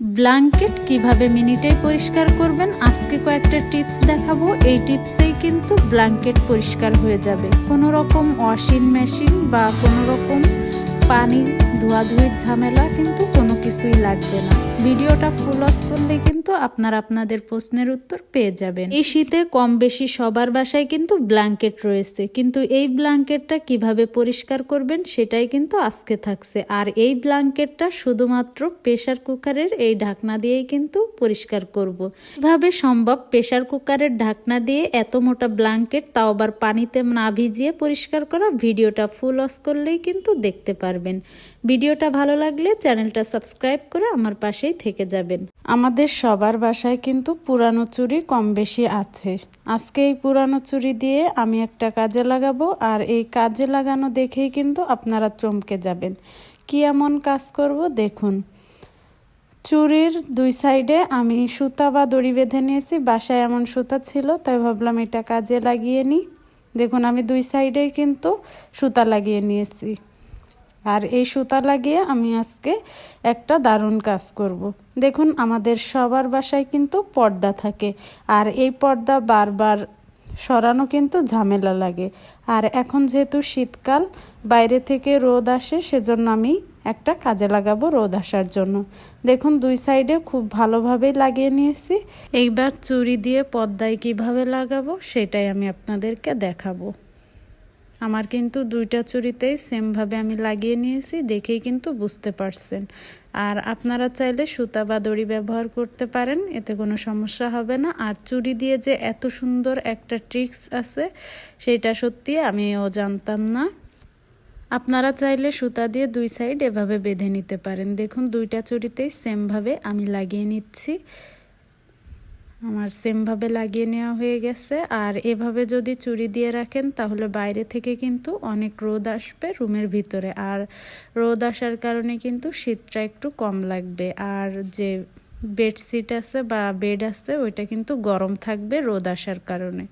Blanket কীভাবে মিনিটেই পরিষ্কার করবেন? আজকে কয়েকটা টিপস দেখাবো। এই টিপসেই কিন্তু ব্ল্যাঙ্কেট পরিষ্কার হয়ে যাবে। কোনো রকম ওয়াশিং মেশিন বা কোনো রকম পানি ধোয়াধুয়ির ঝামেলা কিন্তু কোনো কিছুই লাগবে না। ভিডিওটা ফুল অস করলে কিন্তু আপনারা আপনাদের প্রশ্নের উত্তর পেয়ে যাবেন। এই শীতে কম বেশি সবার বাসায় কিন্তু ব্ল্যাঙ্কেট রয়েছে। কিন্তু এই ব্ল্যাঙ্কেটটা কীভাবে পরিষ্কার করবেন সেটাই কিন্তু আজকে থাকছে। আর এই ব্ল্যাঙ্কেটটা শুধুমাত্র প্রেশার কুকারের এই ঢাকনা দিয়েই কিন্তু পরিষ্কার করব। কীভাবে সম্ভব প্রেশার কুকারের ঢাকনা দিয়ে এত মোটা ব্ল্যাঙ্কেট তাও আবার পানিতে না ভিজিয়ে পরিষ্কার করা? ভিডিওটা ফুল অস করলেই কিন্তু দেখতে পারবেন। ভিডিওটা ভালো লাগলে চ্যানেলটা সাবস্ক্রাইব করে আমার পাশেই থেকে যাবেন। আমাদের সবার বাসায় কিন্তু পুরানো চুড়ি কম বেশি আছে। আজকে এই পুরানো চুড়ি দিয়ে আমি একটা কাজে লাগাবো আর এই কাজে লাগানো দেখেই কিন্তু আপনারা চমকে যাবেন। কি এমন কাজ করব দেখুন। চুরির দুই সাইডে আমি সুতা বা দড়ি বেঁধে নিয়েছি, বাসায় এমন সুতা ছিল, তাই ভাবলাম এটা কাজে লাগিয়ে নিই। দেখুন, আমি দুই সাইডেই কিন্তু সুতা লাগিয়ে নিয়েছি। আর এই সুতা লাগিয়ে আমি আজকে একটা দারুণ কাজ করব। দেখুন, আমাদের সবার বাসায় কিন্তু পর্দা থাকে। আর এই পর্দা বারবার সরানো কিন্তু ঝামেলা লাগে। আর এখন যেহেতু শীতকাল, বাইরে থেকে রোদ আসে, সেজন্য আমি একটা কাজে লাগাবো রোদ আসার জন্য। দেখুন, দুই সাইডে খুব ভালোভাবেই লাগিয়ে নিয়েছি। এইবার চুরি দিয়ে পর্দায় কীভাবে লাগাবো, সেটাই আমি আপনাদেরকে দেখাবো। আমার কিন্তু দুইটা চুরিতেই সেমভাবে আমি লাগিয়ে নিয়েছি, দেখেই কিন্তু বুঝতে পারছেন। আর আপনারা চাইলে সুতা বা দড়ি ব্যবহার করতে পারেন, এতে কোনো সমস্যা হবে না। আর চুরি দিয়ে যে এত সুন্দর একটা ট্রিক্স আছে, সেটা সত্যি আমিও জানতাম না। আপনারা চাইলে সুতা দিয়ে দুই সাইড এভাবে বেঁধে নিতে পারেন। দেখুন, দুইটা চুরিতেই সেমভাবে আমি লাগিয়ে নিচ্ছি। আমার সেমভাবে লাগিয়ে নেওয়া হয়ে গেছে। আর এভাবে যদি চুরি দিয়ে রাখেন, তাহলে বাইরে থেকে কিন্তু অনেক রোদ আসবে রুমের ভিতরে। আর রোদ আসার কারণে কিন্তু শীতটা একটু কম লাগবে। আর যে বেডশিট আছে বা বেড আছে, ওইটা কিন্তু গরম থাকবে রোদ আসার কারণে।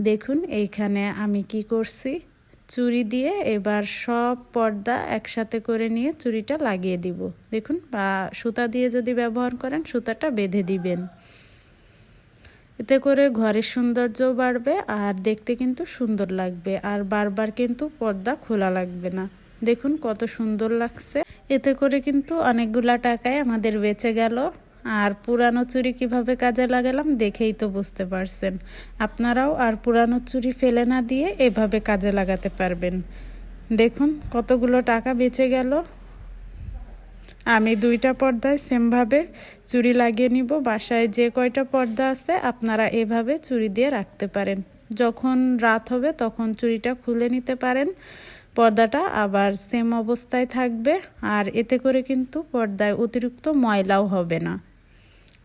দেখুন, এইখানে আমি কি করছি? চুরি দিয়ে এবার সব পর্দা একসাথে করে নিয়ে চুরিটা লাগিয়ে দিব। দেখুন, বা সুতা দিয়ে যদি ব্যবহার করেন, সুতাটা বেঁধে দিবেন। এতে করে ঘরের সৌন্দর্যও বাড়বে আর দেখতে কিন্তু সুন্দর লাগবে। আর বারবার কিন্তু পর্দা খোলা লাগবে না। দেখুন কত সুন্দর লাগছে। এতে করে কিন্তু অনেকগুলা টাকায় আমাদের বেঁচে গেল। আর পুরানো চুরি কীভাবে কাজে লাগালাম দেখেই তো বুঝতে পারছেন। আপনারাও আর পুরানো চুরি ফেলে না দিয়ে এভাবে কাজে লাগাতে পারবেন। দেখুন কতগুলো টাকা বেঁচে গেল। আমি দুইটা পর্দায় সেমভাবে চুরি লাগিয়ে নিব। বাসায় যে কয়টা পর্দা আছে, আপনারা এভাবে চুরি দিয়ে রাখতে পারেন। যখন রাত হবে, তখন চুরিটা খুলে নিতে পারেন। পর্দাটা আবার সেম অবস্থায় থাকবে, আর এতে করে কিন্তু পর্দায় অতিরিক্ত ময়লাও হবে না।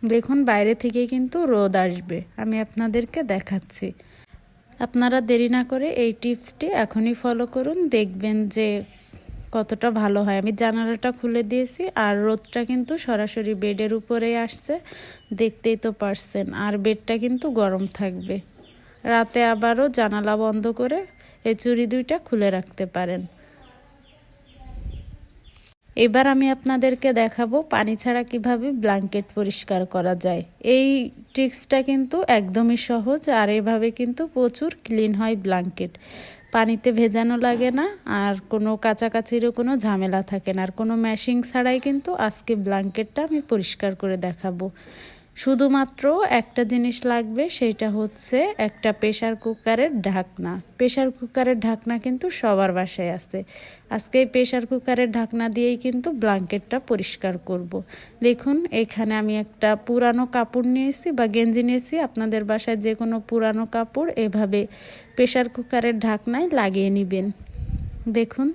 দেখুন, বাইরে থেকে কিন্তু রোদ আসবে। আমি আপনাদেরকে দেখাচ্ছি। আপনারা দেরি না করে এই টিপসটি এখনই ফলো করুন। দেখবেন যে কতটা ভালো হয়। আমি জানালাটা খুলে দিয়েছি আর রোদটা কিন্তু সরাসরি বেডের উপরেই আসছে। দেখতেই তো পারছেন। আর বেডটা কিন্তু গরম থাকবে। রাতে আবারও জানালা বন্ধ করে এই চুড়ি দুইটা খুলে রাখতে পারেন। এবার আমি আপনাদেরকে দেখাবো পানি ছাড়া কীভাবে ব্ল্যাঙ্কেট পরিষ্কার করা যায়। এই ট্রিক্সটা কিন্তু একদমই সহজ আর এভাবে কিন্তু প্রচুর ক্লিন হয় ব্ল্যাঙ্কেট। পানিতে ভেজানো লাগে না, আর কোনো কাছাকাছিরও কোনো ঝামেলা থাকে না। আর কোনো ম্যাশিং ছাড়াই কিন্তু আজকে ব্ল্যাঙ্কেটটা আমি পরিষ্কার করে দেখাবো। শুধুমাত্র একটা জিনিস লাগবে, সেটা হচ্ছে একটা প্রেশার কুকারের ঢাকনা। প্রেশার কুকারের ঢাকনা কিন্তু সবার বাসায় আছে। আজকে এই প্রেশার কুকারের ঢাকনা দিয়েই কিন্তু ব্ল্যাঙ্কেটটা পরিষ্কার করব। দেখুন, এখানে আমি একটা পুরানো কাপড় নিয়েছি বা গেঞ্জি নিয়েছি। আপনাদের বাসায় যে কোনো পুরানো কাপড় এভাবে প্রেশার কুকারের ঢাকনায় লাগিয়ে নেবেন। দেখুন,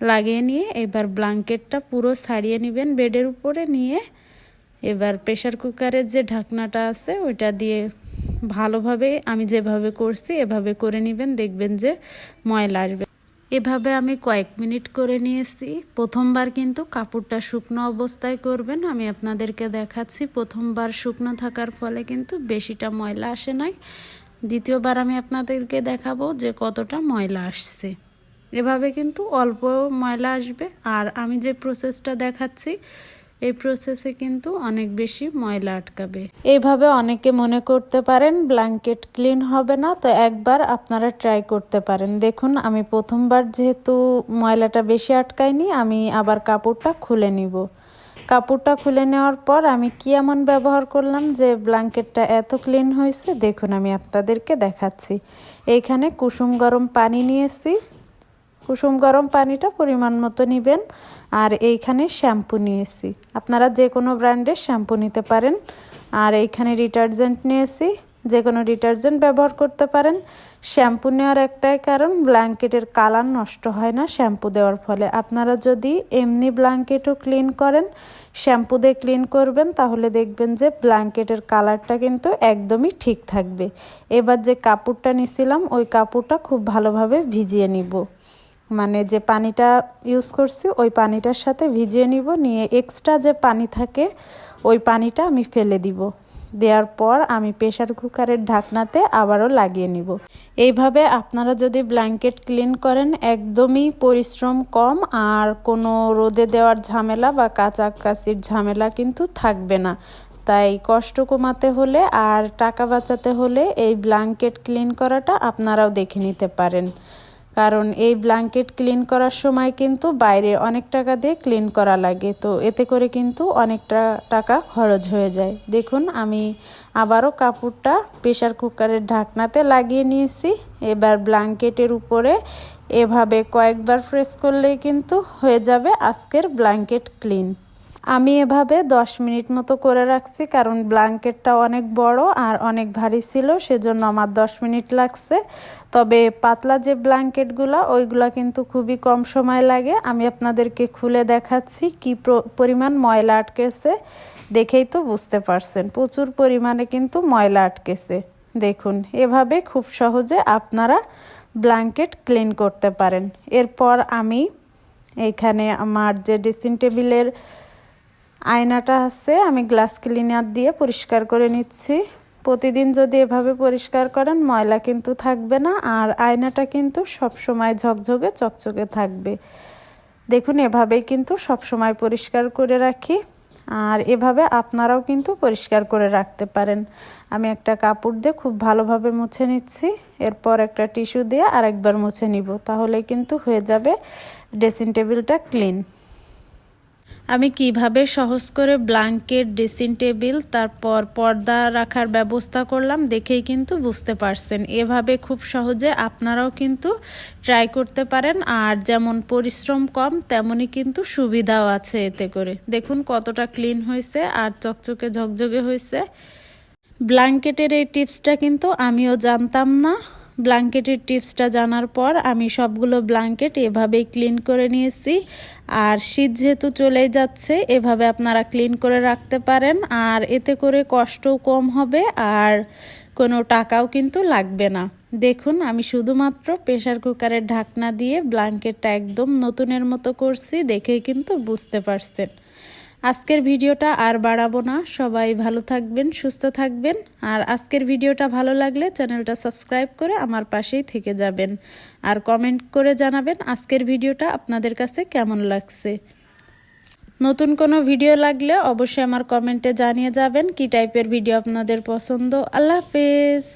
লাগিয়ে নিয়ে এবার ব্ল্যাঙ্কেটটা পুরো ছাড়িয়ে নেবেন বেডের উপরে নিয়ে। এবার প্রেশার কুকারের যে ঢাকনাটা আছে, ওইটা দিয়ে ভালোভাবে আমি যেভাবে করছি, এভাবে করে নেবেন, দেখবেন যে ময়লা আসবে। এভাবে আমি কয়েক মিনিট করে নিয়েছি। প্রথমবার কিন্তু কাপড়টা শুকনো অবস্থায় করবেন। আমি আপনাদেরকে দেখাচ্ছি, প্রথমবার শুকনো থাকার ফলে কিন্তু বেশিটা ময়লা আসে নাই। দ্বিতীয়বার আমি আপনাদেরকে দেখাবো যে কতটা ময়লা আসছে। এভাবে কিন্তু অল্প ময়লা আসবে। আর আমি যে প্রসেসটা দেখাচ্ছি এই প্রসেসে কিন্তু অনেক বেশি ময়লা আটকাবে। এইভাবে অনেকে মনে করতে পারেন ব্ল্যাঙ্কেট ক্লিন হবে না, তো একবার আপনারা ট্রাই করতে পারেন। দেখুন, আমি প্রথমবার যেহেতু ময়লাটা বেশি আটকায়নি, আমি আবার কাপড়টা খুলে নিব। কাপড়টা খুলে নেওয়ার পর আমি কি এমন ব্যবহার করলাম যে ব্ল্যাঙ্কেটটা এত ক্লিন হয়েছে? দেখুন, আমি আপনাদেরকে দেখাচ্ছি। এইখানে কুসুম গরম পানি নিয়েছি। কুসুম গরম পানিটা পরিমাণ মতো নেবেন। আর এইখানে শ্যাম্পু নিয়েছি। আপনারা যে কোনো ব্র্যান্ডের শ্যাম্পু নিতে পারেন। আর এইখানে ডিটারজেন্ট নিয়েছি। যে কোনো ডিটারজেন্ট ব্যবহার করতে পারেন। শ্যাম্পু নেওয়ার একটাই কারণ, ব্ল্যাঙ্কেটের কালার নষ্ট হয় না শ্যাম্পু দেওয়ার ফলে। আপনারা যদি এমনি ব্ল্যাঙ্কেটও ক্লিন করেন, শ্যাম্পু দিয়ে ক্লিন করবেন, তাহলে দেখবেন যে ব্ল্যাঙ্কেটের কালারটা কিন্তু একদমই ঠিক থাকবে। এবার যে কাপড়টা নিছিলাম, ওই কাপড়টা খুব ভালোভাবে ভিজিয়ে নিব। মানে যে পানিটা ইউজ করছি, ওই পানিটার সাথে ভিজিয়ে নিব, নিয়ে এক্সট্রা যে পানি থাকে, ওই পানিটা আমি ফেলে দিব। দেওয়ার পর আমি প্রেশার কুকারের ঢাকনাতে আবারও লাগিয়ে নিব। এইভাবে আপনারা যদি ব্ল্যাঙ্কেট ক্লিন করেন, একদমই পরিশ্রম কম আর কোনো রোদে দেওয়ার ঝামেলা বা কাচাকাচির ঝামেলা কিন্তু থাকবে না। তাই কষ্ট কমাতে হলে আর টাকা বাঁচাতে হলে এই ব্ল্যাঙ্কেট ক্লিন করাটা আপনারাও দেখে নিতে পারেন। কারণ এই ব্ল্যাঙ্কেট ক্লিন করার সময় কিন্তু বাইরে অনেক টাকা দিয়ে ক্লিন করা লাগে। তো এতে করে কিন্তু অনেকটা টাকা খরচ হয়ে যায়। দেখুন, আমি আবারও কাপড়টা প্রেশার কুকারের ঢাকনাতে লাগিয়ে নিয়েছি। এবার ব্ল্যাঙ্কেটের উপরে এভাবে কয়েকবার ফ্রেশ করলেই কিন্তু হয়ে যাবে আজকের ব্ল্যাঙ্কেট ক্লিন আমি এভাবে দশ মিনিট মতো করে রাখছি, কারণ ব্ল্যাঙ্কেটটা অনেক বড় আর অনেক ভারী ছিল, সেজন্য আমার দশ মিনিট লাগছে। তবে পাতলা যে ব্ল্যাঙ্কেটগুলো, ওইগুলো কিন্তু খুবই কম সময় লাগে। আমি আপনাদেরকে খুলে দেখাচ্ছি কি পরিমাণ ময়লা আটকেছে। দেখেই তো বুঝতে পারছেন, প্রচুর পরিমাণে কিন্তু ময়লা আটকেছে। দেখুন, এভাবে খুব সহজে আপনারা ব্ল্যাঙ্কেট ক্লিন করতে পারেন। এরপর আমি এখানে আমার যে ড্রেসিং টেবিলের আয়নাটা আছে, আমি গ্লাস ক্লিনার দিয়ে পরিষ্কার করে নিচ্ছি। প্রতিদিন যদি এভাবে পরিষ্কার করেন, ময়লা কিন্তু থাকবে না, আর আয়নাটা কিন্তু সব সময় ঝকঝকে চকচকে থাকবে। দেখুন, এভাবেই কিন্তু সব সময় পরিষ্কার করে রাখি, আর এভাবে আপনারাও কিন্তু পরিষ্কার করে রাখতে পারেন। আমি একটা কাপড় দিয়ে খুব ভালোভাবে মুছে নিচ্ছি, এরপর একটা টিস্যু দিয়ে আরেকবার মুছে নিব, তাহলে কিন্তু হয়ে যাবে ড্রেসিং টেবিলটা ক্লিন। আমি কীভাবে সহজ করে ব্ল্যাঙ্কেট, ড্রেসিং টেবিল তারপর পর্দা রাখার ব্যবস্থা করলাম দেখেই কিন্তু বুঝতে পারছেন। এভাবে খুব সহজে আপনারাও কিন্তু ট্রাই করতে পারেন, আর যেমন পরিশ্রম কম, তেমনই কিন্তু সুবিধাও আছে এতে করে। দেখুন কতটা ক্লিন হয়েছে, আর চকচকে ঝকঝকে হয়েছে। ব্ল্যাঙ্কেটের এই টিপসটা কিন্তু আমিও জানতাম না। ব্ল্যাঙ্কেটের টিপসটা জানার পর আমি সবগুলো ব্ল্যাঙ্কেট এভাবেই ক্লিন করে নিয়েছি। আর শীত যেহেতু চলেই যাচ্ছে, এভাবে আপনারা ক্লিন করে রাখতে পারেন। আর এতে করে কষ্টও কম হবে, আর কোনো টাকাও কিন্তু লাগবে না। দেখুন, আমি শুধুমাত্র প্রেশার কুকারের ঢাকনা দিয়ে ব্ল্যাঙ্কেটটা একদম নতুনের মতো করছি, দেখেই কিন্তু বুঝতে পারছেন। আজকের ভিডিওটা আর বাড়াবো না। সবাই ভালো থাকবেন, সুস্থ থাকবেন। আর আজকের ভিডিওটা ভালো লাগলে চ্যানেলটা সাবস্ক্রাইব করে আমার পাশেই থেকে যাবেন। আর কমেন্ট করে জানাবেন আজকের ভিডিওটা আপনাদের কাছে কেমন লাগছে। নতুন কোনো ভিডিও লাগলে অবশ্যই আমার কমেন্টে জানিয়ে যাবেন কি টাইপের ভিডিও আপনাদের পছন্দ। আল্লাহ হাফেজ।